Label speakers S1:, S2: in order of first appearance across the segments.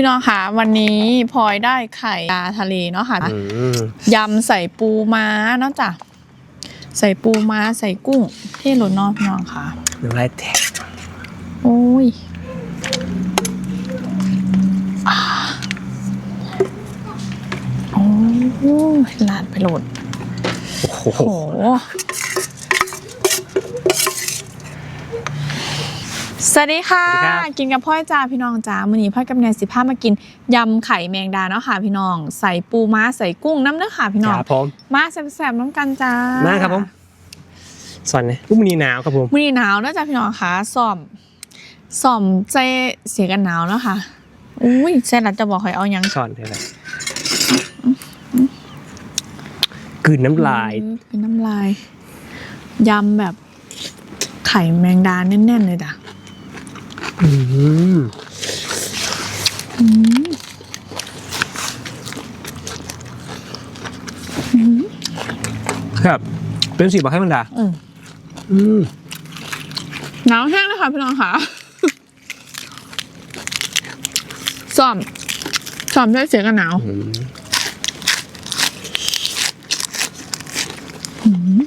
S1: พี่น้องคะวันนี้พลอยได้ไข่ปลาทะเลเนาะค่ะ
S2: อืม
S1: ยำใส่ปูม้าเนาะจ้ะใส่ปูม้าใส่กุ้งเที่รสเนอกพี่น้องค่ะ
S2: น้ำลายแตก
S1: โอ้ยอ่าโอ้ยลาดไปโหลด
S2: โอ้โห
S1: โอ้โห สวัสดีค่ะ กินกับพ่อยจ้าพี่น้องจ้ามื้อนี้พ่อยกับแนนสิพามากินยำไข่แมงดาเนาะค่ะพี่น้อง ใส่ปูม้าใส่กุ้งน้ำเนื้อค่ะพี่น้อง
S2: ครับผม
S1: มาแซ่บๆน้ำกันจ้า
S2: มา
S1: มา
S2: ครับผมสอนเนี่ยอุ้มนีหนาวครับผม
S1: มื้อนี้หนาวเนอะจ้าพี่น้องค่ะซ่อมซ่อมใจเสียกันหนาวเนาะค่ะอุ้ยเสร็จแล้วจะบอกให้เอายัง
S2: สอนเท่าไหร่กลืนน้ำลาย
S1: เป็นน้ำลายยำแบบไข่แมงดาแน่นๆเลยจ้ะ
S2: อืม
S1: อืมอืม
S2: ครับ เป็นสีบอกให้มันด่า
S1: อืม
S2: อืม
S1: หนาวแห้งเลยค่ะพี่น้องค่ะซ่อมซ่อมได้เสียกันหนาว
S2: อืม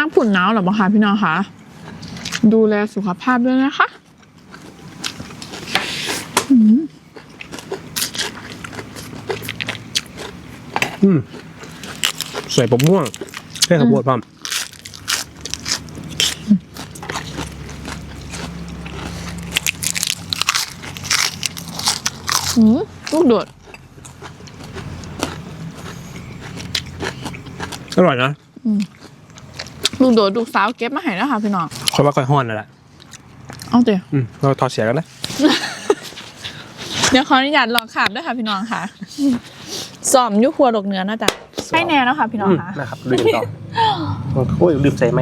S1: ทางผุ่นหนาวเหรอบ้คะพี่น้องคะดูแลสุขภาพด้วยนะคะ
S2: อืมใส่ปมม่วงใส่ข้าวโพดพร้อม
S1: อืมลูกโดด
S2: อร่อยนะ
S1: ลูกโดดลูกสาวเก็บมาให้นะคะพี่น้อง
S2: คอยว่าคอยห้อนนั่นแหละ
S1: เอาเดี๋ยว
S2: อืมเราทอดเสียกันนะ
S1: เดี๋ยวขออนุญาตลองขาบด้วยค่ะพี่น้องค่ะซ่อมอยุครัวดอกเนื้อนะจ๊ะให้แน่แล้วค่ะพี่น้อง
S2: อืม
S1: ค่ะ
S2: นะครับลืมต่อโอ้ยลืมใส่ไหม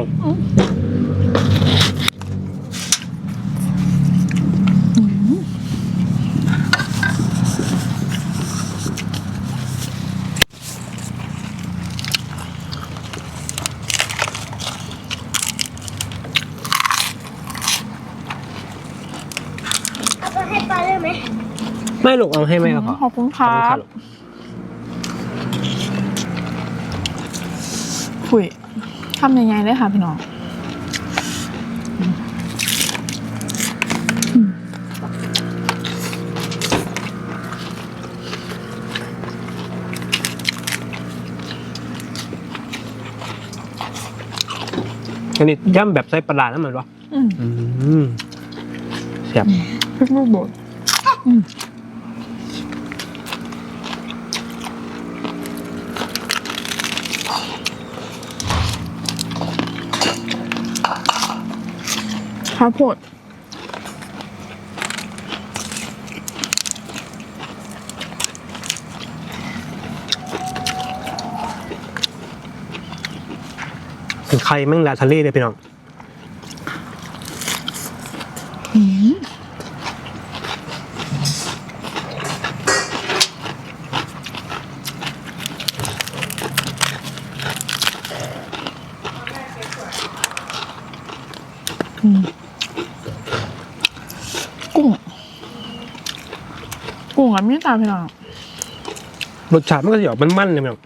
S3: ให้ปลาได้ไหม
S2: ไม่ลูกเอาให้ไหมครับพ่อ
S1: ขอบคุณค
S2: ขอบ
S1: รั
S2: คุณครับ
S1: บคุยทำยังไงเลยค่ะพี่น้อง
S2: อันนี้ย่ำแบบใส่ปลาร้านั่นเหมือนปะ
S1: อืม
S2: อืมแซ่บ
S1: พริกลูกโดข้าวโพด
S2: ไข่แมงลาทะเลเลยพี่น้อง
S1: กุ้ง กุ้งกับมีตาพี่น้อง
S2: รสชาติมันก็จะออกมันๆเลยพี่น้อง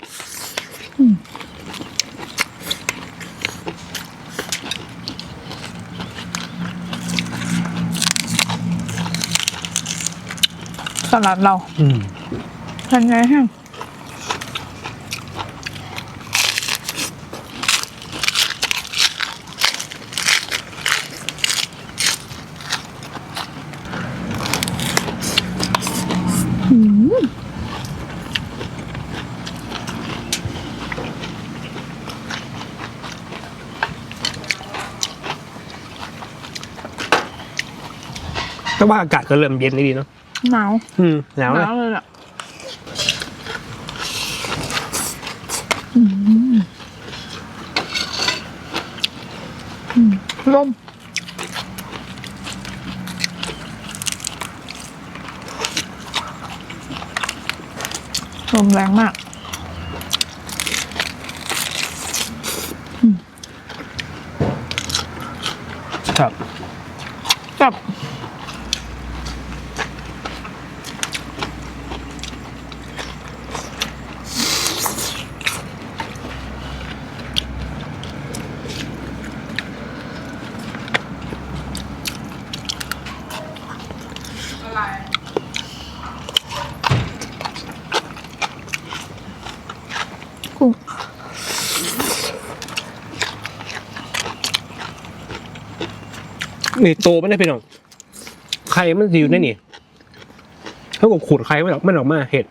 S1: สลัดเรา
S2: อืม
S1: เป็นไงฮะอื
S2: แต่ว่าอากาศก็เริ่มเย็นดีเนาะ
S1: หนาว
S2: อืมหนาวเลย
S1: นาลยะอืมอืมลมแรงมาก
S2: ครับ นี่โตไม่ได้พี่น้องไข่มันสิอยู่ในนี่เท่ากับขูดไข่ไม่ออกไม่ออกมาเห็ด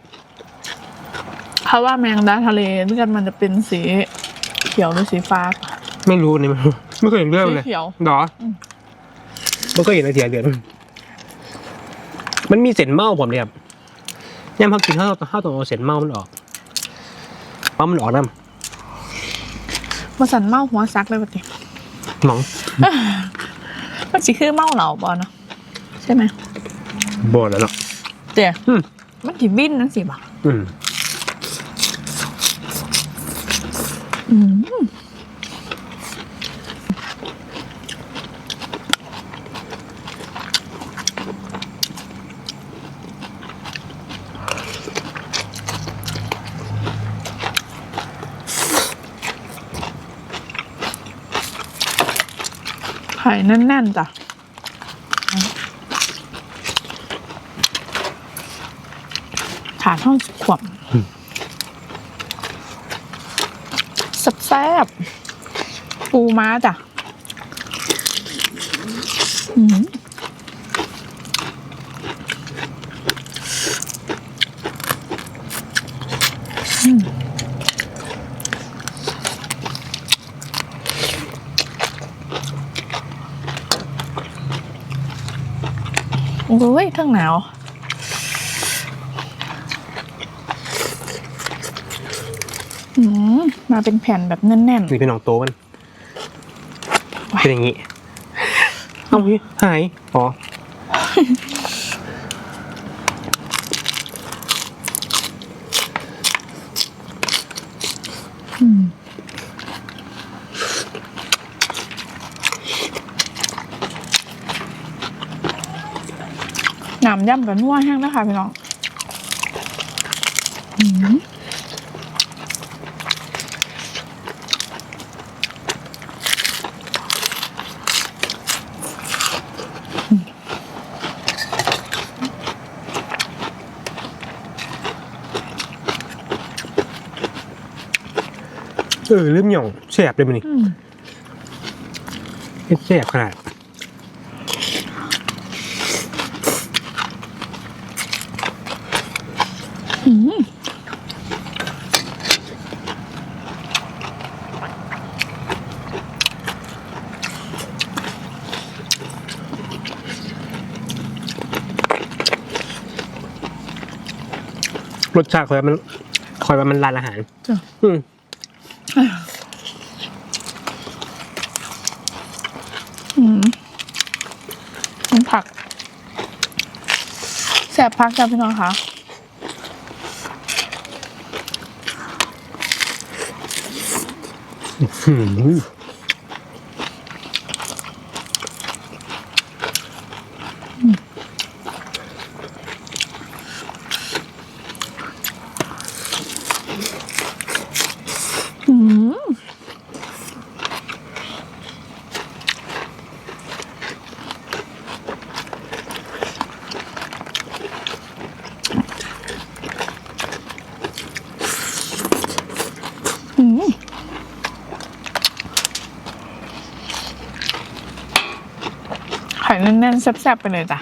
S1: เพราะว่าแมงดาทะเลด้วยกันมันจะเป็นสีเขียวหรือสีฟ้า
S2: ไม่รู้นี่ไม่รู้ไม่เคยเห็นเรื่องเลย
S1: สีเขียว
S2: หรอ
S1: อืม
S2: ไม่เคยเห็นในเสียเดือนมันมีเศษเมาผมเนี่ยครับย่ำพักกินข้าวข้าวต้องเอาเศษเมามันออกเมามันออกน้
S1: มาสันเมาหัวซักเลยปะติำ
S2: หมอง
S1: มันสิคือเมาเหล่าบอเนาะใช่ไหม
S2: บ่แล้วเนาะ
S1: เดี๋ยว
S2: อืม
S1: มันถีบินนั่นสิบ่ะ
S2: อืม
S1: อืมไข่แน่นๆจ้ะขานห้องขวบแซ่บปูม้าจ้ะ อืม โอ้ยทั้งหนาวอืมมาเป็นแผ่นแบบแน่น
S2: นี่เป็นหนองโตมันเป็นอย่างนี้ เอาพี่หาย อ๋อ
S1: ๆอืม นามย่ำกับนัวแห้งนะคะพี่น้องอืม
S2: เออลืมหย่องแสบเลยมันนี่
S1: อืม
S2: เฮ็ดแสบขนาด รสชาติคอยว่ามันคอยว่ามันร้านอาหาร
S1: จ้ะ
S2: อืม
S1: อืมมันผักแสบพักจ้ะพี่น้องคะ
S2: อืม
S1: ข่แน่นๆแซ่บๆไปเลยจ้ะ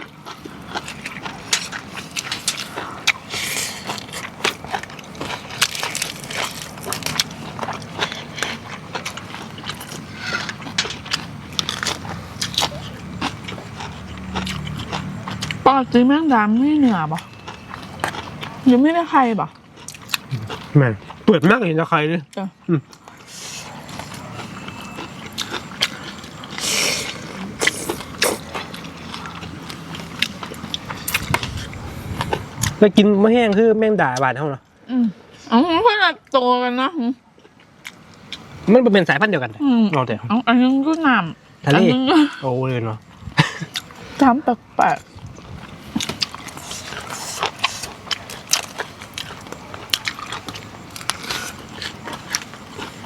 S1: ปกติแม่งดำไม่เหนือปะยังไม่ได้ใครปะ
S2: แม่นเปิดมากเลยนะใครเลย
S1: จ้ะ
S2: อืม แล้วกินมะแห้งคือแม่งด่าบาดเท่าเนาะ
S1: อืมอ๋อเพื่อนโตกันนะ
S2: มันเป็นสายพันธุ์เดียวกัน
S1: อืม
S2: เราแต่
S1: อ๋ออันนี้ก็น้
S2: ทะเล
S1: อืม
S2: โอ้เลยเนาะ
S1: จำแปลกๆ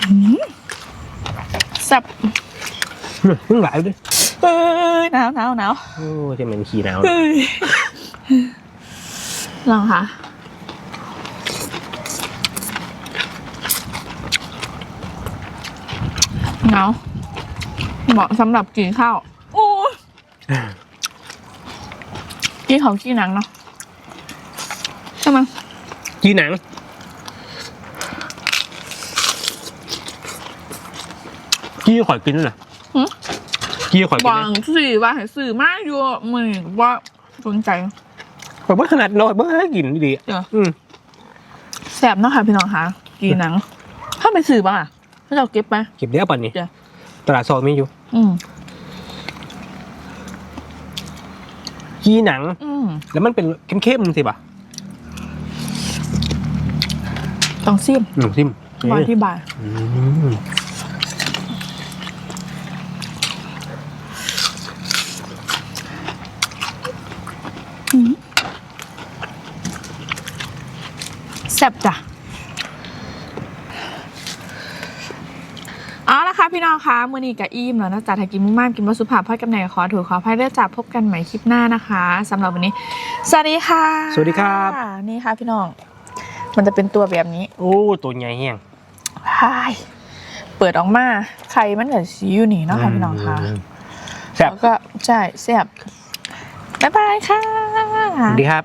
S1: อืมแซ่บ
S2: เพิ่งหลายด้วย
S1: เอ้ยหนาวหนาวหนาว
S2: โอ้จะเป็นขี้หนาว
S1: เอ้ย ลองค่ะหนาวเหมาะสำหรับกินข้าวโอ้ยกินของกินหนังเนาะใช่ไหม
S2: ขี้หนัง กี้ข่อยกินด้วยนะ
S1: หึ
S2: กี้ข่อยกิน
S1: วางสื่อว่าให้สื่อมากอยู่มือว่าสนใจ
S2: ข่อยว่าขนาดน้อยบ่ให้กินดี
S1: เดี๋ยว
S2: ๆอืม
S1: แสบเนาะค่ะพี่น้องคะกินหนัง ถ้าไปสื่อบ้างอะถ้าเราเก็บไป
S2: เก็บเดี๋ยวป่ะนี่
S1: เดี๋ยว
S2: ตลาดซอยมีอยู่
S1: อืม
S2: กี้หนัง
S1: อืม
S2: แล้วมันเป็นเข้มๆสิป่ะ
S1: ต้องซิม
S2: หนุ่มซิม
S1: มาอธิบาย
S2: อืม
S1: ซ่บจ้ะเอาละค่ะพี่น้องคะมือนี้กับอิ่มแล้วนะจ๊ะถ้ากินมากๆกินวัสุภาพพ่อยกำเนิดขอถูกขออภัยด้วยจ้ะพบกันใหม่คลิปหน้านะคะสำหรับวันนี้ สวัสดีค่ะ
S2: สวัสดีครับ
S1: นี่ค่ะพี่น้อง มันจะเป็นตัวแบบนี้
S2: โอ้ตัวใหญ่แห้ง
S1: ใช่เปิดออกมาไข่มันกับซีอยู่นี่เนาะค่ะพี่น้องคะ
S2: มแซ่บ
S1: แล้วก็ใช่แซ่บบ๊ายบายค่ะ
S2: สวัสดีครับ